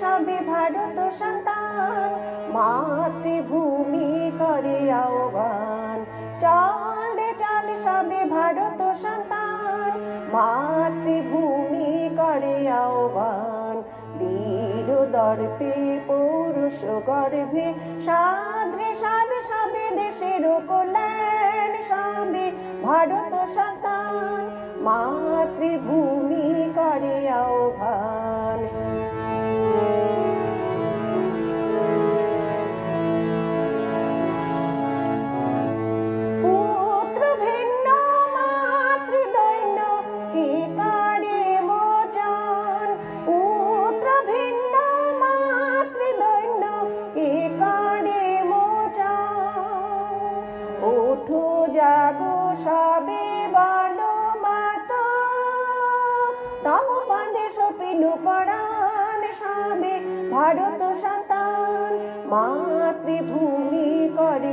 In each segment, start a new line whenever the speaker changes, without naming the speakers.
সবে ভারত সন্তান, মাতৃভূমি করে আহ্বান। চল চল সবে ভারত সন্তান, মাতৃভূমি করে আহ্বান। বীর দর্পে, পুরুষ গর্ভে, সাধে সাধ সবে দেশের কল্যাণ, সবে ভারত সন্তান মাতৃভূমি জাগো সবে বলো মাত। তম পান্দে সপিনু পরাণ সবে ভারত সন্তান মাতৃভূমি করে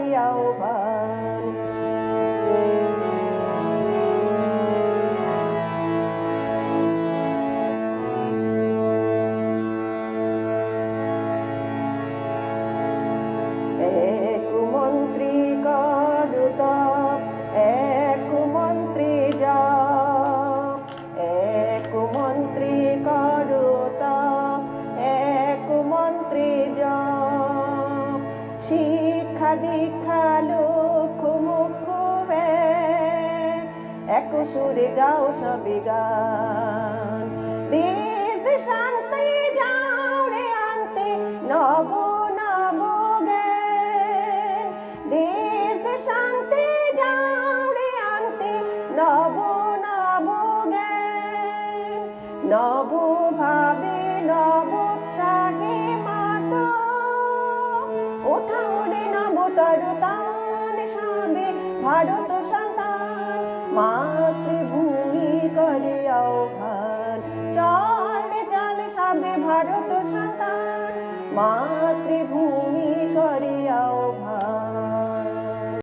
দীক্ষা লোক মুখ এক সুরে গাও সবে গান। দেশ শান্তি যাও রে আনতে নব নব দেশ শান্তি যাও রে আনতে নব নব জ্ঞান। নব ভাবে নব উৎসাহে মাত। ওঠা ওরে করতান সাবে ভারত সন্তান মাতৃভূমি করে আহ্বান। চলে চল সাবে ভারত সন্তান মাতৃভূমি করে আহ্বান।